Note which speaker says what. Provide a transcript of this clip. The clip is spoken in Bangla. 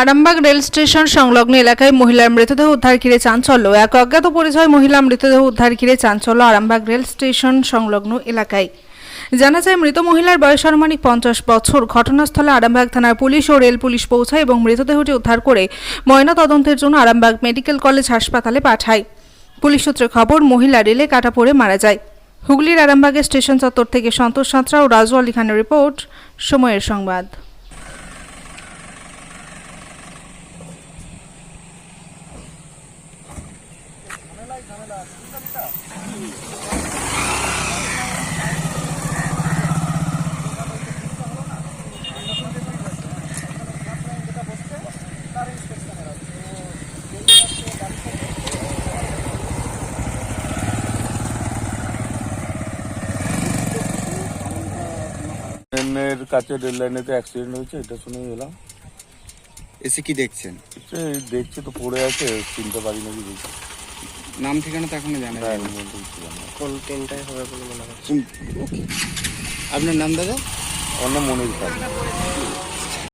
Speaker 1: আরামবাগ রেল স্টেশন সংলগ্ন এলাকায় মহিলার মৃতদেহ উদ্ধার ঘিরে চাঞ্চল্য। এক অজ্ঞাত পরিচয় মহিলা মৃতদেহ উদ্ধার ঘিরে চাঞ্চল্য আরামবাগ রেল স্টেশন সংলগ্ন এলাকায়। জানা যায়, মৃত মহিলার বয়স আনুমানিক পঞ্চাশ বছর। ঘটনাস্থলে আরামবাগ থানার পুলিশ ও রেল পুলিশ পৌঁছায় এবং মৃতদেহটি উদ্ধার করে ময়না তদন্তের জন্য আরামবাগ মেডিকেল কলেজ হাসপাতালে পাঠায়। পুলিশ সূত্রে খবর, মহিলা রেলে কাটা পড়ে মারা যায়। হুগলির আরামবাগের স্টেশন চত্বর থেকে সন্তোষ সাঁতরা ও রাজু আলী খানের রিপোর্ট, সময়ের সংবাদ।
Speaker 2: ট্রেনের কাছে রেল লাইনেতে অ্যাক্সিডেন্ট হয়েছে এটা শুনেই এলাম।
Speaker 3: এসে কি দেখছেন?
Speaker 2: এই দেখছি তো পড়ে আছে চিনতে পারি নাকি দেখছি
Speaker 3: নাম ঠিকানা তো এখনও জানা
Speaker 2: না।
Speaker 4: কোন ট্রেনটাই হবে বলে মনে হয়
Speaker 3: আপনার নাম দাদা?
Speaker 2: অন্য মনোজ